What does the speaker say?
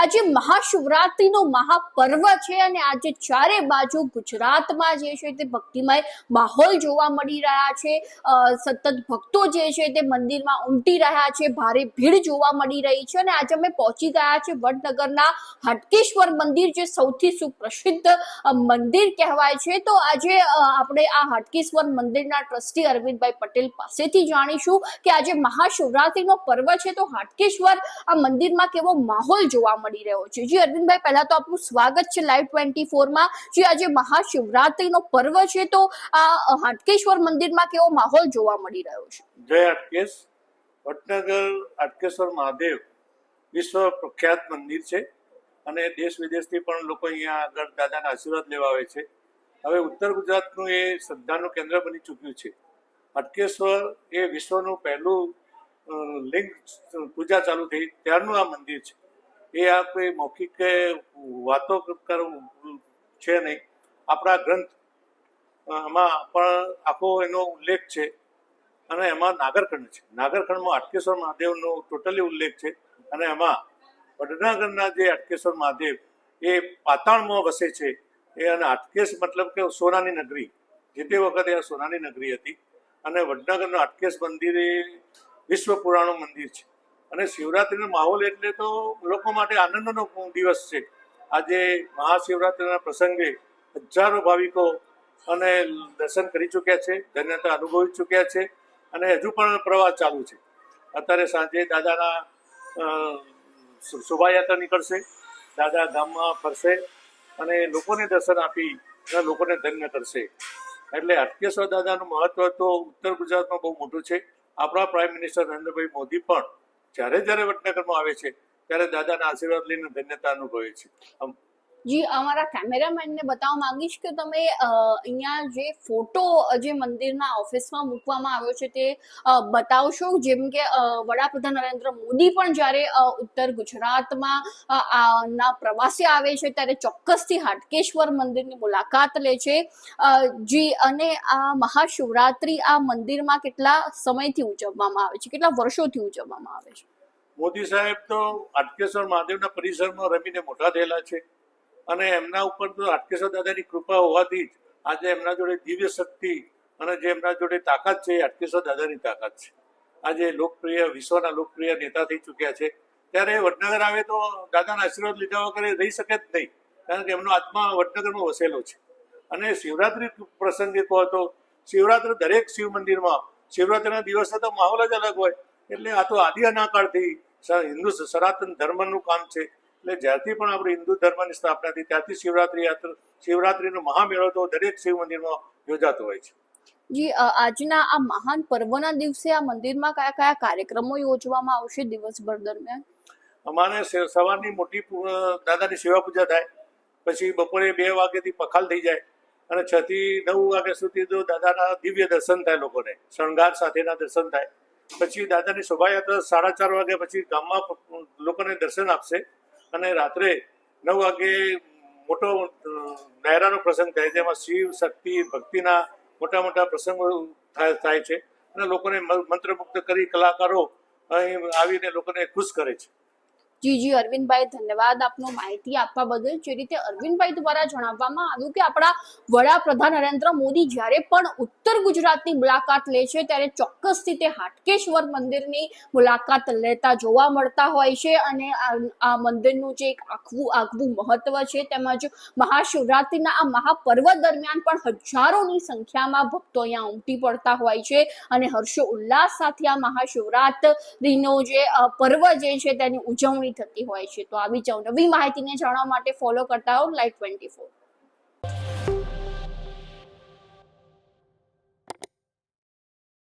આજે મહાશિવરાત્રીનો મહાપર્વ છે અને આજે ચારે બાજુ ગુજરાતમાં જે છે તે ભક્તિમય માહોલ જોવા મળી રહ્યા છે. સતત ભક્તો જે છે તે મંદિરમાં ઉમટી રહ્યા છે, ભારે ભીડ જોવા મળી રહી છે અને આજે અમે પહોંચી ગયા છે વડનગરના હાટકેશ્વર મંદિર જે સૌથી સુપ્રસિદ્ધ મંદિર કહેવાય છે. તો આજે આપણે આ હાટકેશ્વર મંદિરના ટ્રસ્ટી અરવિંદભાઈ પટેલ પાસેથી જાણીશું કે આજે મહાશિવરાત્રીનો પર્વ છે. તો હાટકેશ્વર આ મંદિરમાં કેવો માહોલ જોવા મળી રહ્યો છે. જી, અરવિંદભાઈ, પહેલા તો આપનું સ્વાગત છે લાઈવ ટ્વેન્ટી ફોરમાં જે, આજે મહાશિવરાત્રીનો પર્વ છે તો આ હાટકેશ્વર મંદિરમાં કેવો માહોલ જોવા મળી રહ્યો છે? જય હાટકેશ. ભટનગર હાટકેશ્વર મહાદેવ વિશ્વ પ્રખ્યાત મંદિર છે અને દેશ વિદેશથી પણ લોકો અહીંયા આગળ દાદાના આશીર્વાદ લેવા આવે છે. હવે ઉત્તર ગુજરાતનું એ શ્રદ્ધાનું કેન્દ્ર બની ચૂક્યું છે. હાટકેશ્વર એ વિશ્વનું પહેલું લિંગ પૂજા ચાલુ થઈ ત્યારનું આ મંદિર છે. એ આ કોઈ મૌખિક કે વાતો છે નહીં. આપણા ગ્રંથમાં પણ આખો એનો ઉલ્લેખ છે અને એમાં નાગરખંડ છે. નાગરખંડમાં અટકેશ્વર મહાદેવનો ટોટલી ઉલ્લેખ છે અને એમાં વડનગરના જે અટકેશ્વર મહાદેવ, એ પાતાળમાં વસે છે. એ અને અટકેશ મતલબ કે સોનાની નગરી, જે તે વખતે આ સોનાની નગરી હતી. અને વડનગરનું અટકેશ મંદિર એ વિશ્વ પુરાણું મંદિર છે. અને શિવરાત્રીનો માહોલ એટલે તો લોકો માટે આનંદનો દિવસ છે. આજે મહાશિવરાત્રિના પ્રસંગે હજારો ભાવિકો અને દર્શન કરી ચૂક્યા છે, ધન્યતા અનુભવી ચૂક્યા છે અને હજુ પણ પ્રવાસ ચાલુ છે. અત્યારે સાંજે દાદાના શોભાયાત્રા નીકળશે. દાદા ગામમાં ફરશે અને લોકોને દર્શન આપી અને લોકોને ધન્ય કરશે. એટલે હટકેશ્વર દાદાનું મહત્વ તો ઉત્તર ગુજરાતમાં બહુ મોટું છે. આપણા પ્રાઇમ મિનિસ્ટર નરેન્દ્રભાઈ મોદી પણ જ્યારે જ્યારે વડનગરમાં આવે છે ત્યારે દાદાના આશીર્વાદ લઈને ધન્યતા અનુભવે છે. આમ જી, અમારા કેમેરામેનને બતાવવા માંગીશ કે તમે અહીંયા જે ફોટો જે મંદિરના ઓફિસમાં મૂકવામાં આવ્યો છે તે બતાવશો? જેમ કે વડાપ્રધાન નરેન્દ્ર મોદી પણ જ્યારે ઉત્તર ગુજરાતમાં ના પ્રવાસે આવે છે ત્યારે ચોક્કસથી હાટકેશ્વર મંદિરની મુલાકાત લે છે. જી, અને આ મહાશિવરાત્રી આ મંદિરમાં કેટલા સમયથી ઉજવવામાં આવે છે? કેટલા વર્ષોથી ઉજવવામાં આવે છે? મોદી સાહેબ તો હાટકેશ્વર મહાદેવના પરિસરમાં રમીને મોટા થયેલા છે. અને એમના ઉપર તો હાટકેશ્વર દાદાની કૃપા હોવાથી જ આજે એમના જોડે દિવ્ય શક્તિ અને જે એમના જોડે તાકાત છે, એ હાટકેશ્વર દાદાની તાકાત છે. આજે લોકપ્રિય, વિશ્વના લોકપ્રિય નેતા થઈ ચૂક્યા છે. ત્યારે વડનગર આવે તો દાદાના આશીર્વાદ લીધા વગર રહી શકે જ નહીં, કારણ કે એમનો આત્મા વડનગરમાં વસેલો છે. અને શિવરાત્રી પ્રસંગે કહો તો શિવરાત્રી દરેક શિવ મંદિરમાં, શિવરાત્રિના દિવસે તો માહોલ જ અલગ હોય. એટલે આ તો આદિ અનાકાળથી હિન્દુ સનાતન ધર્મનું કામ છે. એટલે જ્યારથી પણ આપણે હિન્દુ ધર્મની સ્થાપના થઈ ત્યારથી શિવરાત્રી યાત્રા શિવરાત્રીનો મહામેળો તો દરેક શિવ મંદિરમાં યોજાતો હોય છે. જી આજના આ મહાન પર્વના દિવસે આ મંદિરમાં કયા કયા કાર્યક્રમો યોજવામાં આવશે દિવસભર દરમિયાન? અમારે સવારની મોટી દાદાની સેવા પૂજા થાય પછી બપોરે બે વાગ્યાથી પખાલ થઈ જાય અને છ થી નવ વાગ્યા સુધી તો દાદાના દિવ્ય દર્શન થાય લોકોને શણગાર સાથેના દર્શન થાય. પછી દાદાની શોભાયાત્રા સાડા ચાર વાગ્યા પછી ગામમાં લોકોને દર્શન આપશે. અને રાત્રે નવ વાગે મોટો ડાયરાનો પ્રસંગ થાય છે જેમાં શિવ શક્તિ, ભક્તિના મોટા મોટા પ્રસંગો થાય છે. અને લોકોને મંત્રમુગ્ધ કરી કલાકારો અહીં આવીને લોકોને ખુશ કરે છે. જી જી અરવિંદભાઈ ધન્યવાદ આપનો માહિતી આપવા બદલ. જે રીતે અરવિંદભાઈ દ્વારા જણાવવામાં આવ્યું કે આપણા વડાપ્રધાન નરેન્દ્ર મોદી જ્યારે પણ ઉત્તર ગુજરાતની મુલાકાત લે છે, ત્યારે ચોક્કસ રીતે હાટકેશ્વર મંદિરની મુલાકાત લેતા જોવા મળતા હોય છે અને આ આ મંદિરનું જે એક આખવું, આગવું મહત્વ છે, તેમજ મહાશિવરાત્રિના આ મહાપર્વ દરમિયાન પણ હજારોની સંખ્યામાં ભક્તો અહીંયા ઉમટી પડતા હોય છે અને હર્ષો ઉલ્લાસ સાથે આ મહાશિવરાત્રિનો જે પર્વ જે છે તેની ઉજવણી થતી હોય છે. તો આવી જ નવી માહિતીને જાણવા માટે ફોલો કરતા રહો લાઈવ ટ્વેન્ટી ફોર